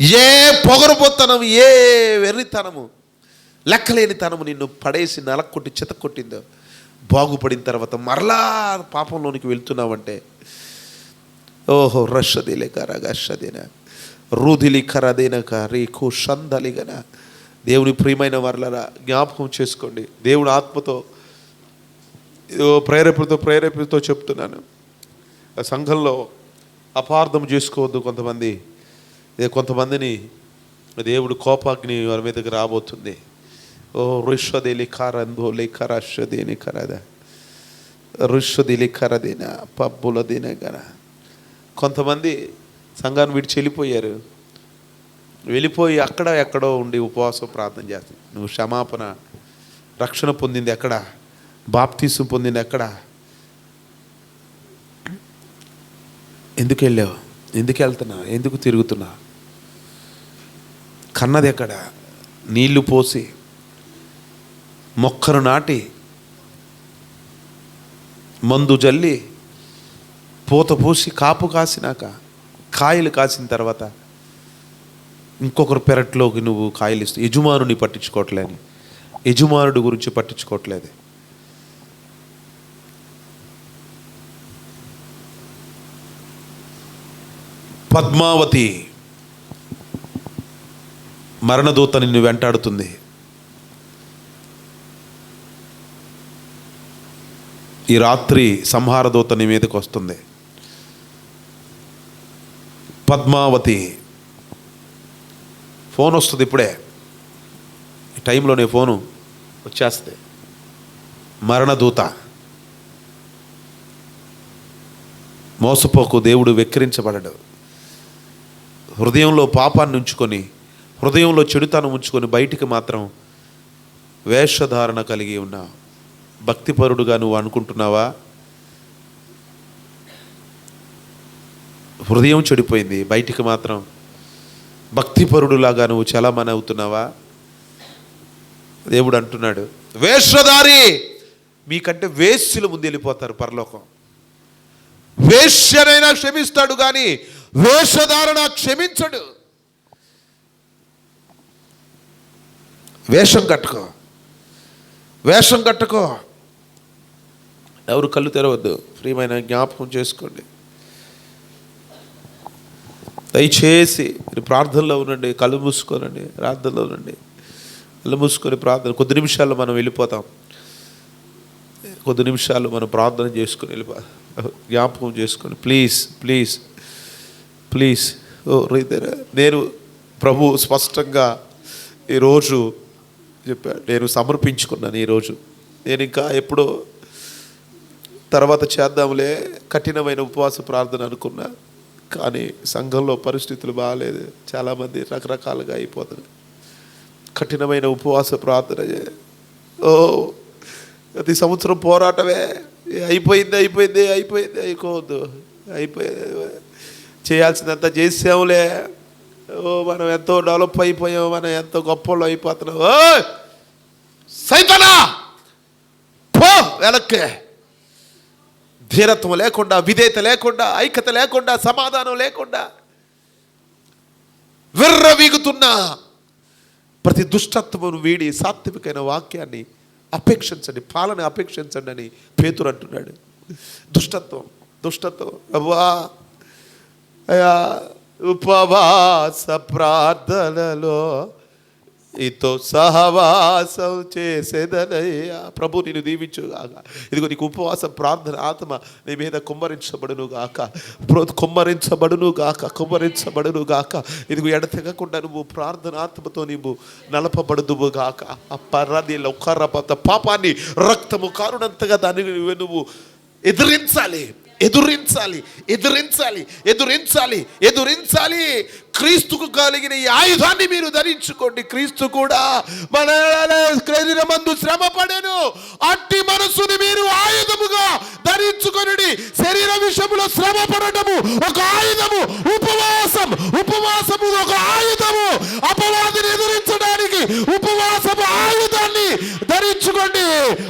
ఏ పొగరుబోతనం ఏ వెర్రితనము లెక్కలేనితనము నిన్ను పడేసి నలక్కొట్టి చితక్కొట్టిందో. బాగుపడిన తర్వాత మరలా పాపంలోనికి వెళ్తున్నావంటే ఓహో రషదిలే కర గషదిన. రూదిలి కరదేనక రేకు షందలిగన దేవుని ప్రియమైన వర్లరా జ్ఞాపకం చేసుకోండి. దేవుడు ఆత్మతో ఏదో ప్రేరేపణతో ప్రేరేపణతో చెప్తున్నాను. ఆ సంఘంలో అపార్థం చేసుకోవద్దు కొంతమంది. కొంతమందిని దేవుడు కోపాగ్ని వారి మీదకి రాబోతుంది. ఓ ఋషదేలి కారందో లేఖర దేని కరద. ఋషదిలి కరదిన పబ్బుల దినగన కొంతమంది సంఘాన్ని విడిచి వెళ్ళిపోయారు. వెళ్ళిపోయి అక్కడ ఎక్కడో ఉండి ఉపవాసం ప్రార్థన చేస్తుంది నువ్వు క్షమాపణ రక్షణ పొందింది ఎక్కడ? బాప్తీసం పొందింది ఎక్కడ? ఎందుకు వెళ్ళావు? ఎందుకు వెళ్తున్నా? ఎందుకు తిరుగుతున్నా? కన్నది ఎక్కడ? నీళ్ళు పోసి మొక్కను నాటి మందు జల్లి పూత పూసి కాపు కాసినాక కాయలు కాసిన తర్వాత ఇంకొకరు పెరట్లోకి నువ్వు కాయలు ఇస్తూ యజమానుని పట్టించుకోవట్లేని యజమానుడి గురించి పట్టించుకోవట్లేదు. పద్మావతి మరణదూత నిన్ను వెంటాడుతుంది. ఈ రాత్రి సంహారదూత నీ మీదకి వస్తుంది. పద్మావతి ఫోన్ వస్తుంది ఇప్పుడే. ఈ టైంలోనే ఫోను వచ్చేస్తే మరణదూత మోసపోకు దేవుడు వెక్కిరించబడడు. హృదయంలో పాపాన్ని ఉంచుకొని హృదయంలో చెడుతనం ఉంచుకొని బయటికి మాత్రం వేషధారణ కలిగి ఉన్న భక్తిపరుడుగా నువ్వు అనుకుంటున్నావా? హృదయం చెడిపోయింది. బయటికి మాత్రం భక్తిపరుడులాగా నువ్వు చలమని అవుతున్నావా? దేవుడు అంటున్నాడు వేషధారి మీకంటే వేశ్యుల ముందు వెళ్ళిపోతారు పరలోకం. వేశ్యనైనా క్షమిస్తాడు కానీ వేషధారణ క్షమించడు. వేషం కట్టుకో. వేషం కట్టుకో. ఎవరు కళ్ళు తెరవద్దు. ప్రియమైన జ్ఞాపకం చేసుకోండి. దయచేసి మీరు ప్రార్థనలో ఉండండి కళ్ళు మూసుకోనండి ప్రార్థనలో ఉండండి. కళ్ళు మూసుకొని ప్రార్థన కొద్ది నిమిషాల్లో మనం వెళ్ళిపోతాం. కొద్ది నిమిషాలు మనం ప్రార్థన చేసుకొని వెళ్ళిపో జ్ఞాపకం చేసుకోండి ప్లీజ్ ప్లీజ్. ప్లీజ్ ఓ నేను ప్రభు స్పష్టంగా ఈరోజు చెప్పాడు నేను సమర్పించుకున్నాను ఈరోజు నేను ఇంకా ఎప్పుడో తర్వాత చేద్దాంలే కఠినమైన ఉపవాస ప్రార్థన అనుకున్నా కానీ సంఘంలో పరిస్థితులు బాగాలేదు. చాలామంది రకరకాలుగా అయిపోతుంది కఠినమైన ఉపవాస ప్రార్థన ఓ ప్రతి సంవత్సరం పోరాటమే. అయిపోయింది అయిపోయింది అయిపోయింది అయిపోవద్దు. అయిపోయింది చేయాల్సిందంతా చేసాములే ఓ మనం ఎంతో డెవలప్ అయిపోయాం మనం ఎంతో గొప్పలు అయిపోతున్నాం. ఓ సైతనా! పో వెనక్కి. ధీరత్వం లేకుండా విధేయత లేకుండా ఐక్యత లేకుండా సమాధానం లేకుండా విర్రవీగుతున్న ప్రతి దుష్టత్వమును వీడి సాత్వికమైన వాక్యాన్ని అపేక్షించండి పాలన అపేక్షించండి అని పేతురు అంటున్నాడు. దుష్టత్వం దుష్టత్వం. అవ్వా ఉపవాస ప్రార్థనలో ఇతో సహవాసం చేసేదనయ్యా. ప్రభు నేను దీవించుగాక ఇదిగో నీకు ఉపవాస ప్రార్థన ఆత్మ నీ మీద కుమ్మరించబడును గాక. ప్ర- కుమ్మరించబడును గాక కుమ్మరించబడును గాక. ఇదిగో ఎడతెగకుండా నువ్వు ప్రార్థన ఆత్మతో నీవు నలపబడుదువు గాక. ఆ పర్రది లొక్కరపత పాపాన్ని రక్తము కారునంతగా దాన్ని నువ్వు- నువ్వు ఎదిరించాలి. ఎదురించాలి ఎదురించాలి ఎదురించాలి ఎదురించాలి. క్రీస్తుకు కలిగిన ఈ ఆయుధాన్ని మీరు ధరించుకోండి. క్రీస్తు కూడా మన మందు శ్రమ పడేను అట్టి మనసుని మీరు ఆయుధముగా ధరించుకొనుడి. శరీర విషయంలో శ్రమ పడటము ఒక ఆయుధము ఉపవాసం ఉపవాసము ఒక ఆయుధము. అపవాదిని ఎదురించడానికి ఉప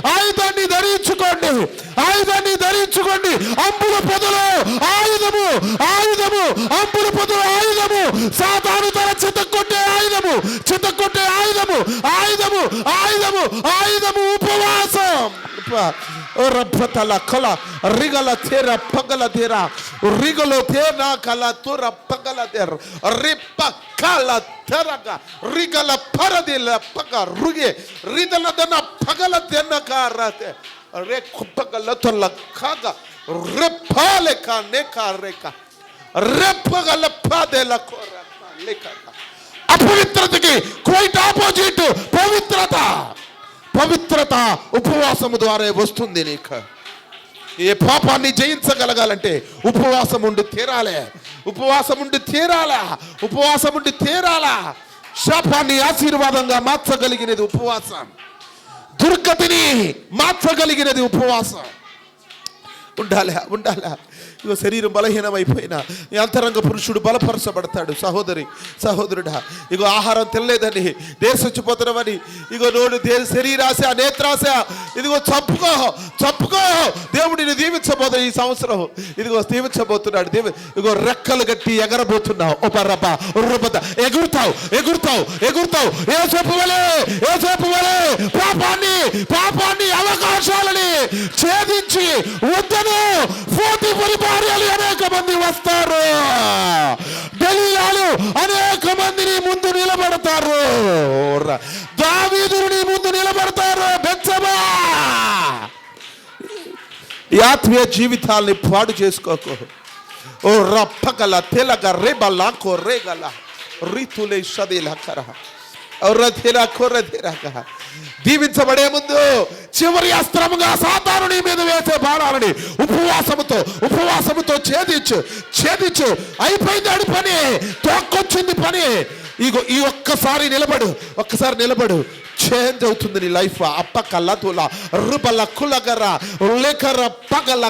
ఆయుధాన్ని ధరించుకోండి. ఆయుధాన్ని ధరించుకోండి. ఆయుధాన్ని అంబుల పొదలు ఆయుధము ఆయుధము అంబుల పొదలు ఆయుధము. సాతాను తన చితక్కొట్టే ఆయుధము చితక్కొట్టే ఆయుధము ఆయుధము ఆయుధము ఆయుధము ఉపవాసం. Rapa, Rapatala Kala, Rigalatera Pagalatera, Rigalotera Kalatura Pagalater, Ripa Kala Teraga, Rigala Paradilla Paga, Ruge, Ridaladana Pagalatena Karate, Rekupagalatala Kaga, Repaleka Neka Reka, Repagalapadela Koraka, Lekaka. ಅಪವಿತ್ರತೆಗೆ ಕ್ವೈಟ್ ಆಪೋಸಿಟ್ ಪವಿತ್ರತಾ పవిత్రత ఉపవాసము ద్వారా వస్తుంది నీకు. ఏ పాపాన్ని జయించగలగాలంటే ఉపవాసం ఉండి తీరాలే. ఉపవాసం ఉండి తీరాలా? ఉపవాసం ఉండి తీరాలా? శాపాన్ని ఆశీర్వాదంగా మార్చగలిగినది ఉపవాసం. దుర్గతిని మార్చగలిగినది ఉపవాసం. ఉండాలా? ఉండాలా? ఇగో శరీరం బలహీనమైపోయినా ఈ అంతరంగ పురుషుడు బలపరచబడతాడు. సహోదరి సహోదరుడా ఇగో ఆహారం తినలేదని దేశొచ్చిపోతున్నామని ఇగో నోడు దే శరీరాశ నేత్రాశ ఇదిగో చంపుకో చంపుకో దేవుడిని దీవించబోతున్నా ఈ సంవత్సరం ఇదిగో దీవించబోతున్నాడు. దేవు ఇగో రెక్కలు గట్టి ఎగరబోతున్నావు. ఓ పర్రప ఉర్రపత ఎగురుతావు ఎగురుతావు ఎగురుతావు. ఏ చెప్పవలే ఏ చెప్పవలే పాపాన్ని పాపాన్ని అవకాశాలని ఛేదించి వద్దను పోటీ భార్యలు అనేక మంది వస్తారు. దళీలాలు అనేక మందిని ముందు నిలబడతారు. దావీదుని ముందు నిలబడతారు. బెచ్చబా ఈ ఆత్మీయ జీవితాల్ని పాడు చేసుకోకు. ఓ రప్పగల తెలగ రేబల కొర్రేగల రీతులే షదిల కర దీవించబడే ముందు చివరి అస్త్రముగా సాతాను నీ మీద వేసే బాణాలని ఉపవాసముతో ఉపవాసముతో ఛేదించు ఛేదించు. అయిపోయింది అడి పని. తోక్కొచ్చింది పని. ఇగో ఈ ఒక్కసారి నిలబడు ఒక్కసారి నిలబడు. చేంజ్ అవుతుంది నీ లైఫ్. అప్ప కల్ల తుల రుబల కులగర లేకర పగల